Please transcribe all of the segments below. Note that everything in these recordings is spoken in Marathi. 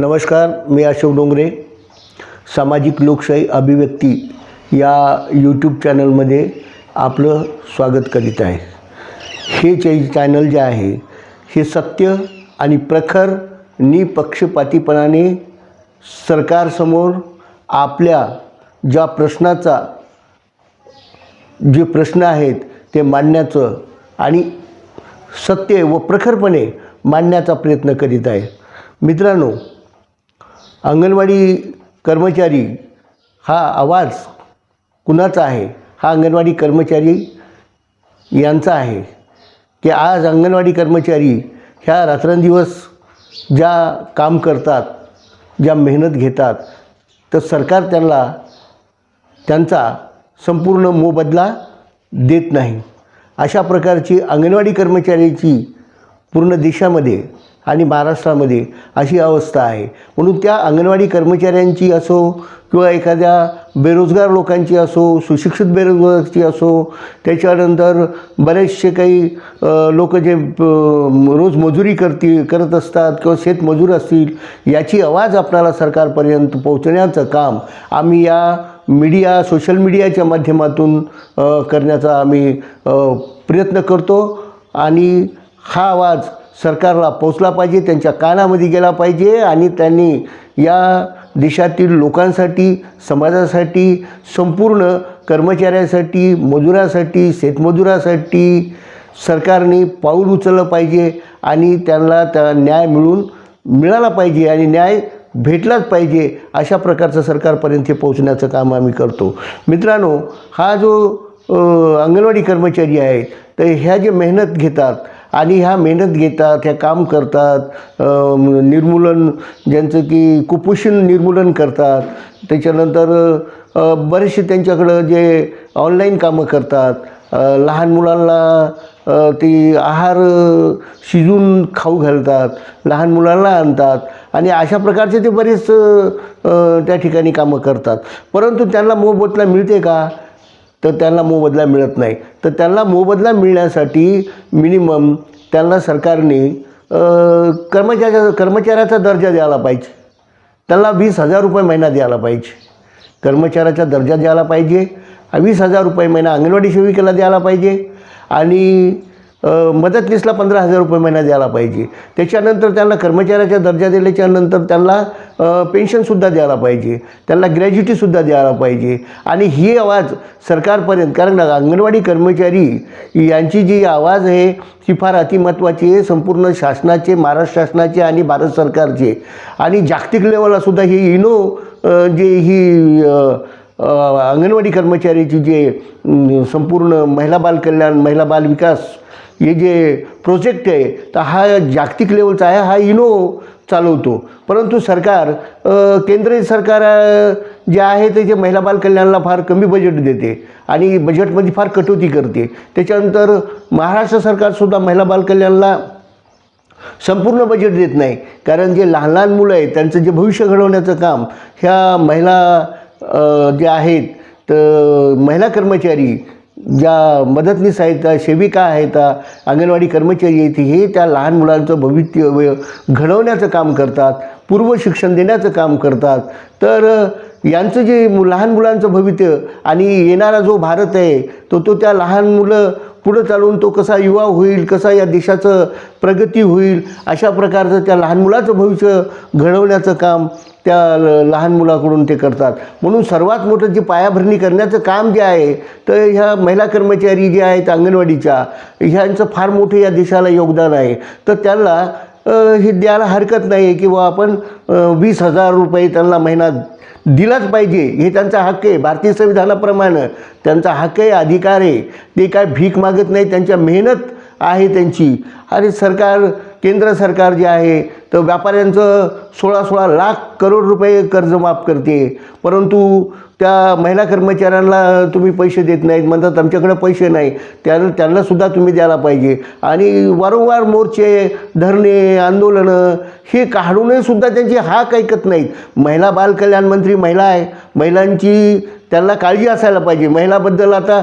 नमस्कार मी अशोक डोंगरे. सामाजिक लोकशाही अभिव्यक्ती या यूट्यूब चॅनलमध्ये आपलं स्वागत करीत आहे. हे चे चॅनल जे आहे हे सत्य आणि प्रखर निपक्षपातीपणाने सरकारसमोर आपल्या ज्या प्रश्नाचा जे प्रश्न आहेत ते मांडण्याचं आणि सत्य व प्रखरपणे मांडण्याचा प्रयत्न करीत आहे. मित्रांनो अंगणवाडी कर्मचारी हा आवाज कुणाचा आहे? हा अंगणवाडी कर्मचारी यांचा आहे. की आज अंगणवाडी कर्मचारी ह्या रात्रंदिवस ज्या काम करतात ज्या मेहनत घेतात तर सरकार त्यांना त्यांचा संपूर्ण मोबदला देत नाही. अशा प्रकारची अंगणवाडी कर्मचाऱ्याची पूर्ण देशामध्ये आणि महाराष्ट्रामध्ये अशी अवस्था आहे. म्हणून त्या अंगणवाडी कर्मचाऱ्यांची असो किंवा एखाद्या बेरोजगार लोकांची असो सुशिक्षित बेरोजगारची असो त्याच्यानंतर बरेचसे काही लोक जे रोज मजुरी करतील करत असतात किंवा शेतमजूर असतील याची आवाज आपणाला सरकारपर्यंत पोहोचण्याचं काम आम्ही या मीडिया सोशल मीडियाच्या माध्यमातून करण्याचा आम्ही प्रयत्न करतो. आणि हा आवाज सरकारला पोचला पाहिजे त्यांच्या कानामध्ये गेला पाहिजे आणि त्यांनी या देशातील लोकांसाठी समाजासाठी संपूर्ण कर्मचाऱ्यासाठी मजुरासाठी शेतमजुरासाठी सरकारने पाऊल उचललं पाहिजे आणि त्यांना त्या न्याय मिळून मिळाला पाहिजे आणि न्याय भेटलाच पाहिजे अशा प्रकारचं सरकारपर्यंत पोहोचण्याचं काम आम्ही करतो. मित्रांनो हा जो अंगणवाडी कर्मचारी आहेत तर ह्या जे मेहनत घेतात आणि ह्या मेहनत घेतात ह्या काम करतात निर्मूलन ज्यांचं की कुपोषण निर्मूलन करतात. त्याच्यानंतर बरेचसे त्यांच्याकडं जे ऑनलाईन कामं करतात लहान मुलांना ते ती आहार शिजून खाऊ घालतात लहान मुलांना आणतात आणि अशा प्रकारचे ते बरेच त्या ठिकाणी कामं करतात. परंतु त्यांना मोबदला मिळते का? तर त्यांना मोबदला मिळत नाही. तर त्यांना मोबदला मिळण्यासाठी मिनिमम त्यांना सरकारने कर्मचाऱ्या कर्मचाऱ्याचा दर्जा द्यायला पाहिजे. त्यांना वीस हजार रुपये महिना द्यायला पाहिजे. कर्मचाऱ्याचा दर्जा द्यायला पाहिजे. वीस हजार रुपये महिना अंगणवाडी सेविकेला द्यायला पाहिजे. आणि मदतनीसला पंधरा हजार रुपये महिना द्यायला पाहिजे. त्याच्यानंतर त्यांना कर्मचाऱ्याचा दर्जा दिल्याच्यानंतर त्यांना पेन्शनसुद्धा द्यायला पाहिजे. त्यांना ग्रॅज्युटीसुद्धा द्यायला पाहिजे. आणि ही आवाज सरकारपर्यंत कारण अंगणवाडी कर्मचारी यांची जी आवाज आहे ही फार अतिमहत्त्वाची आहे. संपूर्ण शासनाचे महाराष्ट्र शासनाचे आणि भारत सरकारचे. आणि जागतिक लेवललासुद्धा ही इनो जे ही अंगणवाडी कर्मचारीची जे संपूर्ण महिला बाल कल्याण महिला बाल विकास हे जे प्रोजेक्ट आहे तर हा जागतिक लेवलचा आहे हा इनो चालवतो. परंतु सरकार केंद्रीय सरकार जे आहे ते जे महिला बालकल्याणला फार कमी बजेट देते आणि बजेटमध्ये फार कटोती करते. त्याच्यानंतर महाराष्ट्र सरकारसुद्धा महिला बालकल्याणला संपूर्ण बजेट देत नाही. कारण जे लहान लहान मुलं आहेत त्यांचं जे भविष्य घडवण्याचं काम ह्या महिला जे आहेत तर महिला कर्मचारी ज्या मदतनीस आहेत सेविका आहेत अंगणवाडी कर्मचारी आहेत हे त्या लहान मुलांचं भवितव्य घडवण्याचं काम करतात पूर्व शिक्षण देण्याचं काम करतात. तर यांचं जे मु- लहान मुलांचं भवित्य आणि येणारा जो भारत आहे तो तो त्या लहान मुलं पुढं चालून तो कसा युवा होईल कसा या देशाचं प्रगती होईल अशा प्रकारचं त्या लहान मुलाचं भविष्य घडवण्याचं काम त्या ल- लहान मुलाकडून ते करतात. म्हणून सर्वात मोठं जे पायाभरणी करण्याचं काम जे आहे तर ह्या महिला कर्मचारी जे आहेत अंगणवाडीच्या ह्यांचं फार मोठं या देशाला योगदान आहे. तर त्यांना हे द्यायला हरकत नाही किंवा आपण वीस हजार रुपये त्यांना महिना दिलाच पाहिजे. हे त्यांचा हक्क आहे. भारतीय संविधानाप्रमाणे त्यांचा हक्क आहे अधिकार आहे. ते काय भीक मागत नाही त्यांच्या मेहनत आहे त्यांची. आणि सरकार केंद्र सरकार जे आहे तर व्यापाऱ्यांचं सोळा सोळा लाख करोड रुपये कर्ज माफ करते. परंतु त्या महिला कर्मचाऱ्यांना तुम्ही पैसे देत नाहीत म्हणतात आमच्याकडे पैसे नाही. त्यांना त्यांनासुद्धा तुम्ही द्यायला पाहिजे. आणि वारंवार मोर्चे धरणे आंदोलनं हे काढूनही सुद्धा त्यांची हाक ऐकत नाहीत. महिला बालकल्याण मंत्री महिला आहे. महिलांची त्यांना काळजी असायला पाहिजे. महिलाबद्दल आता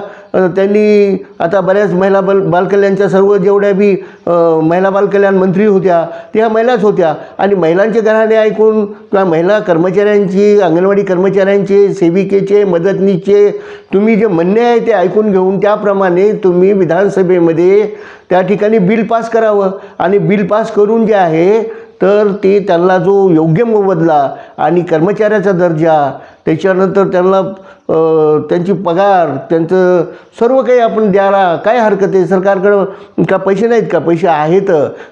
त्यांनी आता बऱ्याच महिला बल बालकल्याणच्या सर्व जेवढ्या बी महिला बालकल्याण मंत्री होत्या त्या महिलाच होत्या. आणि महिलांचे घराणे ऐकून किंवा महिला कर्मचाऱ्यांची अंगणवाडी कर्मचाऱ्यांचे सेविकेचे मदतनीचे तुम्ही जे म्हणणे आहे ते ऐकून घेऊन त्याप्रमाणे तुम्ही विधानसभेमध्ये त्या ठिकाणी बिल पास करावं. आणि बिल पास करून जे आहे तर ते त्यांना जो योग्य मोबदला आणि कर्मचाऱ्याचा दर्जा त्याच्यानंतर त्यांना त्यांची पगार त्यांचं सर्व काही आपण द्यायला काय हरकत आहे? सरकारकडं का पैसे नाहीत का? पैसे आहेत.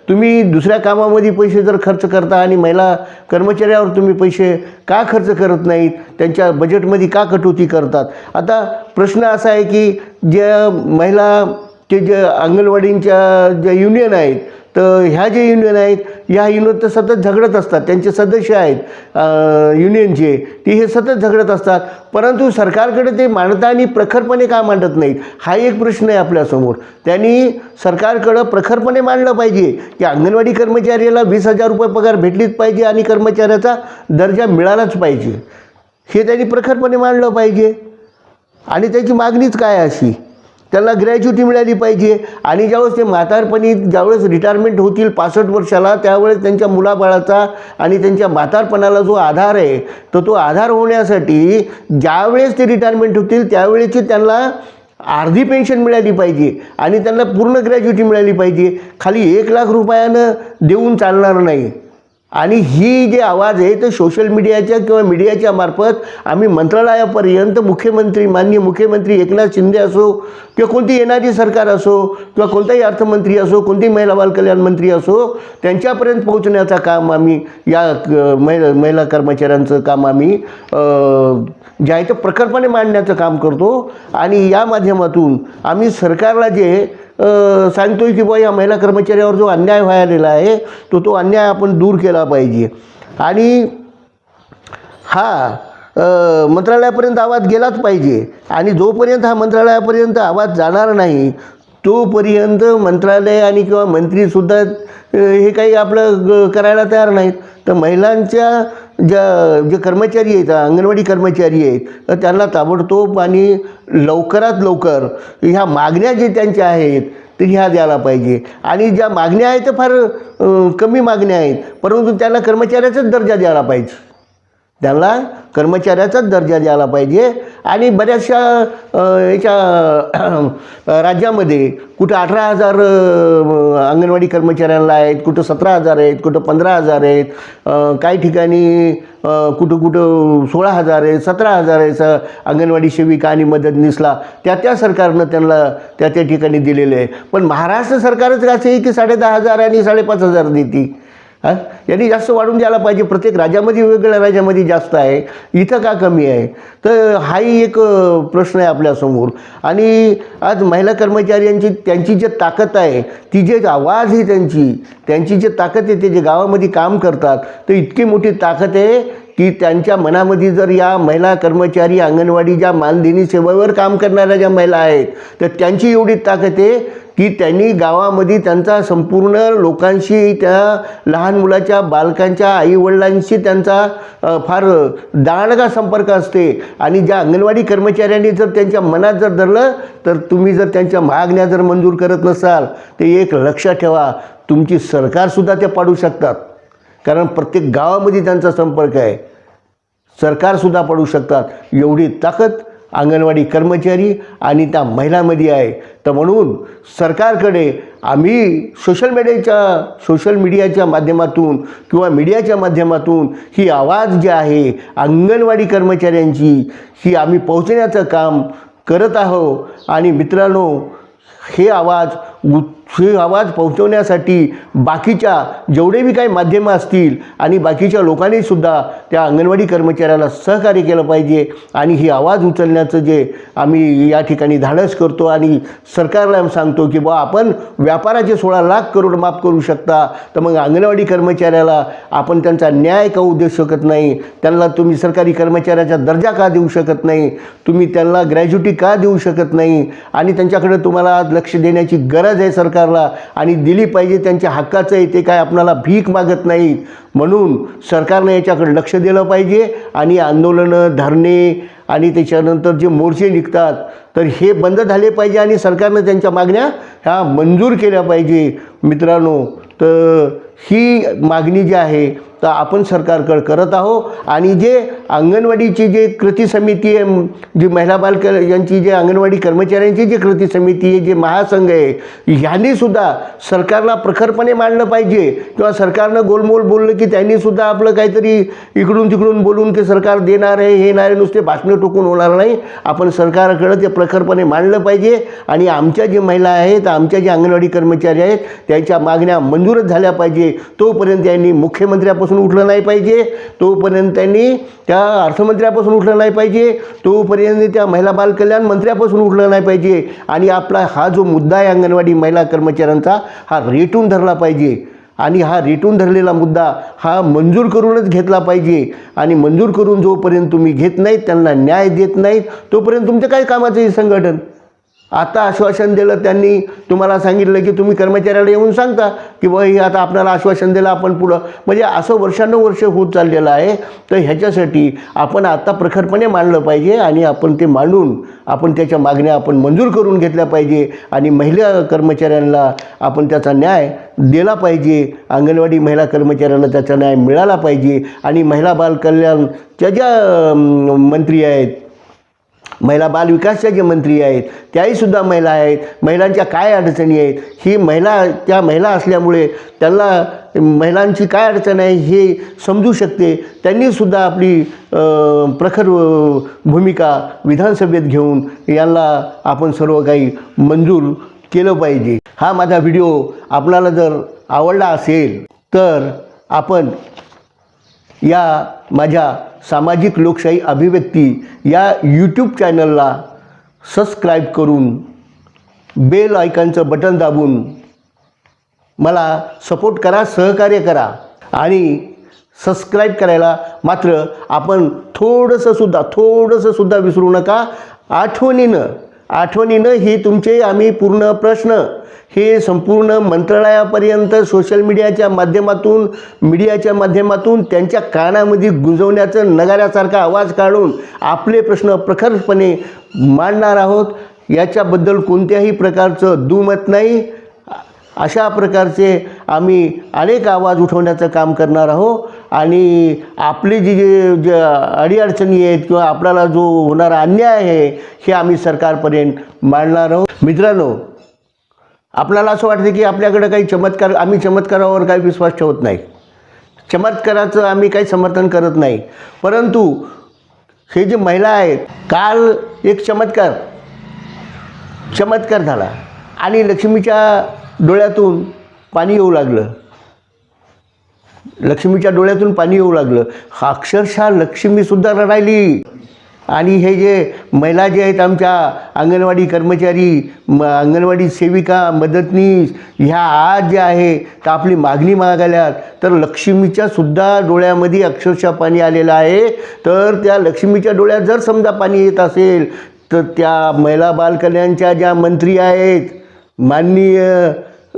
तुम्ही दुसऱ्या कामामध्ये पैसे जर खर्च करता आणि महिला कर्मचाऱ्यावर तुम्ही पैसे का खर्च करत नाहीत? त्यांच्या बजेटमध्ये का कटोती करतात? आता प्रश्न असा आहे की ज्या महिला ते जे अंगणवाडींच्या ज्या युनियन आहेत तर ह्या ज्या युनियन आहेत ह्या युनियन तर सतत झगडत असतात. त्यांचे सदस्य आहेत युनियनचे ते हे सतत झगडत असतात. परंतु सरकारकडे ते मांडता आणि प्रखरपणे का मांडत नाहीत? हा एक प्रश्न आहे आपल्यासमोर त्यांनी सरकारकडं प्रखरपणे मांडलं पाहिजे की अंगणवाडी कर्मचाऱ्याला वीस हजार रुपये पगार भेटलीच पाहिजे आणि कर्मचाऱ्याचा दर्जा मिळालाच पाहिजे. हे त्यांनी प्रखरपणे मांडलं पाहिजे. आणि त्याची मागणीच काय अशी? त्यांना ग्रॅज्युटी मिळाली पाहिजे. आणि ज्यावेळेस ते म्हातारपणी ज्यावेळेस रिटायरमेंट होतील पासष्ट वर्षाला त्यावेळेस त्यांच्या मुलाबाळाचा आणि त्यांच्या म्हातारपणाला जो आधार आहे तर तो आधार होण्यासाठी ज्यावेळेस ते रिटायरमेंट होतील त्यावेळेची त्यांना अर्धी पेन्शन मिळाली पाहिजे. आणि त्यांना पूर्ण ग्रॅज्युटी मिळाली पाहिजे. खाली एक लाख रुपयानं देऊन चालणार नाही. आणि ही जे आवाज आहे तो सोशल मीडियाच्या किंवा मीडियाच्या मार्फत आम्ही मंत्रालयापर्यंत मुख्यमंत्री माननीय मुख्यमंत्री एकनाथ शिंदे असो किंवा कोणती येणारी सरकार असो किंवा कोणताही अर्थमंत्री असो कोणती महिला बाल कल्याण मंत्री असो त्यांच्यापर्यंत पोहोचण्याचं काम आम्ही या महिला महिला कर्मचाऱ्यांचं काम आम्ही जे आहे ते प्रखरपणे मांडण्याचं काम करतो. आणि या माध्यमातून आम्ही सरकारला जे सांगतोय की बुवा या महिला कर्मचाऱ्यावर जो अन्याय व्हायलेला आहे तो तो अन्याय आपण दूर केला पाहिजे. आणि हा मंत्रालयापर्यंत आवाज गेलाच पाहिजे. आणि जोपर्यंत हा मंत्रालयापर्यंत आवाज जाणार नाही तोपर्यंत मंत्रालय आणि किंवा मंत्रीसुद्धा हे काही आपलं ग- करायला तयार नाहीत. तर महिलांच्या ज्या जे कर्मचारी आहेत अंगणवाडी कर्मचारी आहेत तर त्यांना ताबडतोब आणि लवकरात लवकर ह्या मागण्या जे त्यांच्या आहेत तर ह्या द्यायला पाहिजे. आणि ज्या मागण्या आहेत त्या फार कमी मागण्या आहेत परंतु त्यांना कर्मचाऱ्याचाच दर्जा द्यायला पाहिजे. त्यांना कर्मचाऱ्याचाच दर्जा द्यायला पाहिजे. आणि बऱ्याचशा याच्या राज्यामध्ये कुठं अठरा हजार अंगणवाडी कर्मचाऱ्यांना आहेत कुठं सतरा हजार आहेत कुठं पंधरा हजार आहेत काही ठिकाणी कुठं कुठं सोळा हजार आहेत सतरा हजार आहेत स- अंगणवाडी सेविका आणि मदतनीसला. त्या त्या सरकारनं त्यांना त्या त्या ठिकाणी दिलेलं आहे. पण महाराष्ट्र सरकारच असं आहे की साडेदहा हजार आणि साडेपाच हजार देते? हां? यांनी जास्त वाढून द्यायला पाहिजे. प्रत्येक राज्यामध्ये वेगवेगळ्या राज्यामध्ये जास्त आहे. इथं का कमी आहे? तर हाही एक प्रश्न आहे आपल्यासमोर आणि आज महिला कर्मचाऱ्यांची त्यांची जे ताकद आहे ती जे आवाज आहे त्यांची त्यांची जे ताकद आहे ते जे गावामध्ये काम करतात तर इतकी मोठी ताकद आहे की त्यांच्या मनामध्ये जर या महिला कर्मचारी अंगणवाडी ज्या मानधनी सेवेवर काम करणाऱ्या ज्या महिला आहेत तर त्यांची एवढी ताकद आहे की त्यांनी गावामध्ये त्यांचा संपूर्ण लोकांशी त्या लहान मुलाच्या बालकांच्या आईवडिलांशी त्यांचा फार दांडगा संपर्क असते. आणि ज्या अंगणवाडी कर्मचाऱ्यांनी जर त्यांच्या मनात जर धरलं तर तुम्ही जर त्यांच्या मागण्या जर मंजूर करत नसाल ते एक लक्षात ठेवा. तुमची सरकारसुद्धा ते पाडू शकतात. कारण प्रत्येक गावामध्ये त्यांचा संपर्क आहे. सरकारसुद्धा पडू शकतात. एवढी ताकद अंगणवाडी कर्मचारी आणि त्या महिलामध्ये आहे. तर म्हणून सरकारकडे आम्ही सोशल मीडियाच्या सोशल मीडियाच्या माध्यमातून किंवा मीडियाच्या माध्यमातून ही आवाज जी आहे अंगणवाडी कर्मचाऱ्यांची ही आम्ही पोहोचण्याचं काम करत आहो आणि मित्रांनो हे आवाज उ हे आवाज पोहोचवण्यासाठी बाकीच्या जेवढे बी काही माध्यमं असतील आणि बाकीच्या लोकांनीसुद्धा त्या अंगणवाडी कर्मचाऱ्याला सहकार्य केलं पाहिजे आणि ही आवाज उचलण्याचं जे आम्ही या ठिकाणी धाडस करतो आणि सरकारला सांगतो की बा आपण व्यापाराचे सोळा लाख करोड माफ करू शकता तर मग अंगणवाडी कर्मचाऱ्याला आपण त्यांचा न्याय का देऊ शकत नाही? त्यांना तुम्ही सरकारी कर्मचाऱ्याचा दर्जा का देऊ शकत नाही? तुम्ही त्यांना ग्रॅज्युटी का देऊ शकत नाही? आणि त्यांच्याकडे तुम्हाला लक्ष देण्याची गरज आहे सरकार सरकारला आणि दिली पाहिजे त्यांच्या हक्काचं आहे ते काय आपणाला भीक मागत नाहीत. म्हणून सरकारनं याच्याकडे लक्ष दिलं पाहिजे आणि आंदोलनं धरणे आणि त्याच्यानंतर जे मोर्चे निघतात तर हे बंद झाले पाहिजे आणि सरकारनं त्यांच्या मागण्या ह्या मंजूर केल्या पाहिजे. मित्रांनो तर ही मागणी जी आहे तर आपण सरकारकडे करत आहो आणि जे अंगणवाडीची जे कृती समिती आहे जी महिला बालक यांची जे अंगणवाडी कर्मचाऱ्यांची जी कृती समिती आहे जे महासंघ आहे ह्यांनीसुद्धा सरकारला प्रखरपणे मांडलं पाहिजे. किंवा सरकारनं गोलमोल बोललं की त्यांनीसुद्धा आपलं काहीतरी इकडून तिकडून बोलून ते सरकार देणार आहे हे नाही नुसते भाषणं टोकून होणार नाही. आपण सरकारकडं ते प्रखरपणे मांडलं पाहिजे. आणि आमच्या जे महिला आहेत आमच्या जे अंगणवाडी कर्मचारी आहेत त्यांच्या मागण्या मंजूरच झाल्या पाहिजे. तोपर्यंत त्यांनी मुख्यमंत्र्यापासून उठलं नाही पाहिजे. तोपर्यंत त्यांनी त्या अर्थमंत्र्यापासून उठलं नाही पाहिजे. तोपर्यंत त्या महिला बालकल्याण मंत्र्यापासून उठलं नाही पाहिजे. आणि आपला हा जो मुद्दा आहे अंगणवाडी महिला कर्मचाऱ्यांचा हा रेटून धरला पाहिजे. आणि हा रेटून धरलेला मुद्दा हा मंजूर करूनच घेतला पाहिजे. आणि मंजूर करून जोपर्यंत तुम्ही घेत नाहीत त्यांना न्याय देत नाहीत तोपर्यंत तुमच्या काय कामाचं हे संघटन आता आश्वासन दिलं त्यांनी तुम्हाला सांगितलं की तुम्ही कर्मचाऱ्याला येऊन सांगता की बा हे आता आपल्याला आश्वासन दिलं आपण पुढं म्हणजे असं वर्षानुवर्ष होत चाललेलं आहे. तर ह्याच्यासाठी आपण आता प्रखरपणे मांडलं पाहिजे आणि आपण ते मांडून आपण त्याच्या मागण्या आपण मंजूर करून घेतल्या पाहिजे आणि महिला कर्मचाऱ्यांना आपण त्याचा न्याय दिला पाहिजे. अंगणवाडी महिला कर्मचाऱ्यांना त्याचा न्याय मिळाला पाहिजे आणि महिला बाल कल्याणच्या ज्या मंत्री आहेत महिला बाल विकासच्या जे मंत्री आहेत त्याहीसुद्धा महिला आहेत महिलांच्या काय अडचणी आहेत ही महिला त्या महिला असल्यामुळे त्यांना महिलांची काय अडचण आहे हे समजू शकते. त्यांनीसुद्धा आपली प्रखर भूमिका विधानसभेत घेऊन यांना आपण सर्व काही मंजूर केलं पाहिजे. हा माझा व्हिडिओ आपणाला जर आवडला असेल तर आपण या माझ्या सामाजिक लोकशाही अभिव्यक्ती या यूट्यूब चॅनलला सबस्क्राईब करून बेल आयकॉनचं बटन दाबून मला सपोर्ट करा सहकार्य करा आणि सबस्क्राईब करायला मात्र आपण थोडंसं सुद्धा थोडंसं सुद्धा विसरू नका. आठवणीनं आठवणीनं ही तुमचे आम्ही पूर्ण प्रश्न हे संपूर्ण मंत्रालयापर्यंत सोशल मीडियाच्या माध्यमातून मीडियाच्या माध्यमातून त्यांच्या कानामध्ये गुंजवण्याचं नगाऱ्यासारखा आवाज काढून आपले प्रश्न प्रखरपणे मांडणार आहोत. याच्याबद्दल कोणत्याही प्रकारचं दुमत नाही. अशा प्रकारचे आम्ही अनेक आवाज उठवण्याचं काम करणार आहोत आणि आपली जी जे जे अडीअडचणी आहेत किंवा आपल्याला जो होणारा अन्याय आहे हे आम्ही सरकारपर्यंत मांडणार आहोत. मित्रांनो आपल्याला असं वाटतं की आपल्याकडं काही चमत्कार आम्ही चमत्कारावर काही विश्वास ठेवत नाही. चमत्काराचं आम्ही काही समर्थन करत नाही. परंतु हे जे महिला आहेत काल एक चमत्कार चमत्कार झाला. आणि लक्ष्मीच्या डोळ्यातून पाणी येऊ लागलं. लक्ष्मीच्या डोळ्यातून पाणी येऊ लागलं. अक्षरशः लक्ष्मीसुद्धा रडायली. आणि हे जे महिला जे आहेत आमच्या अंगणवाडी कर्मचारी म अंगणवाडी सेविका मदतनीस ह्या आज जे आहे तर आपली मागणी मागायल्यात. तर लक्ष्मीच्या सुद्धा डोळ्यामध्ये अक्षरशः पाणी आलेलं आहे. तर त्या लक्ष्मीच्या डोळ्यात जर समजा पाणी येत असेल तर त्या महिला बालकल्याणच्या ज्या मंत्री आहेत माननीय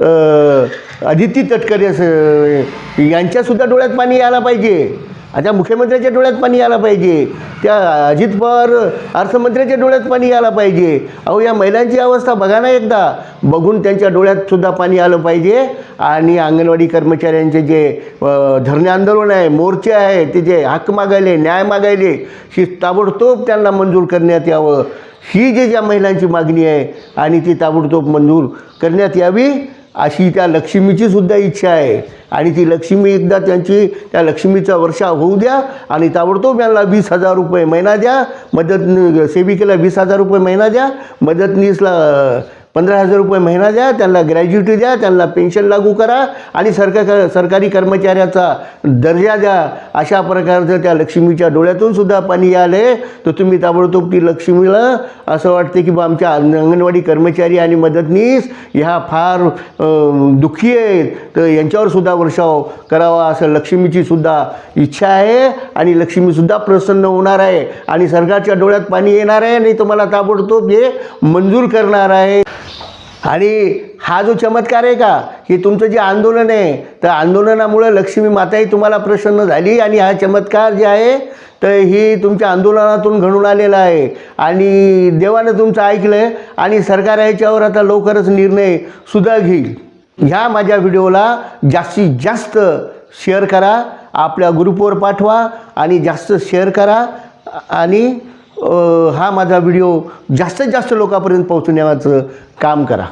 अदिती तटकरे स- यांच्यासुद्धा डोळ्यात पाणी यायला पाहिजे. आता मुख्यमंत्र्याच्या डोळ्यात पाणी यायला पाहिजे. त्या अजित पवार अर्थमंत्र्याच्या डोळ्यात पाणी यायला पाहिजे. अहो या महिलांची अवस्था बघा ना एकदा. बघून त्यांच्या डोळ्यातसुद्धा पाणी आलं पाहिजे. आणि अंगणवाडी कर्मचाऱ्यांचे जे धरणे आंदोलन आहे मोर्चे आहे ते जे हक्क मागायले न्याय मागायले ही ताबडतोब त्यांना मंजूर करण्यात यावं. ही जे ज्या महिलांची मागणी आहे आणि ती ताबडतोब मंजूर करण्यात यावी. अशी त्या लक्ष्मीची सुद्धा इच्छा आहे. आणि ती लक्ष्मी एकदा त्यांची त्या लक्ष्मीचा वर्षा होऊ द्या आणि ताबडतोब यांना वीस हजार रुपये महिना द्या. मदत सेविकेला वीस हजार रुपये महिना द्या. मदतनीसला पंधरा हजार रुपये महिना द्या त्यांना ग्रॅज्युटी द्या त्यांना पेन्शन लागू करा आणि सरकार सरकारी कर्मचाऱ्याचा दर्जा द्या. अशा प्रकारचं त्या लक्ष्मीच्या डोळ्यातून सुद्धा पाणी आले तर तुम्ही ताबडतोब ती लक्ष्मीला असं वाटते की बा आमच्या अंगणवाडी कर्मचारी आणि मदतनीस ह्या फार दुःखी आहेत. तर यांच्यावर सुद्धा वर्षाव करावा असं लक्ष्मीची सुद्धा इच्छा आहे आणि लक्ष्मीसुद्धा प्रसन्न होणार आहे. आणि सरकारच्या डोळ्यात पाणी येणार आहे आणि तुम्हाला ताबडतोब हे मंजूर करणार आहे. आणि हा जो चमत्कार आहे का की तुमचं जे आंदोलन आहे तर आंदोलनामुळं लक्ष्मी माताही तुम्हाला प्रसन्न झाली आणि हा चमत्कार जे आहे तर ही तुमच्या आंदोलनातून घडून आलेला आहे. आणि देवानं तुमचं ऐकलं आहे आणि सरकार याच्यावर आता लवकरच निर्णय सुद्धा घेईल. ह्या माझ्या व्हिडिओला जास्तीत जास्त शेअर करा आपल्या ग्रुपवर पाठवा आणि जास्त शेअर करा आणि हा माझा व्हिडिओ जास्तीत जास्त लोकांपर्यंत पोहोचण्याचं काम करा.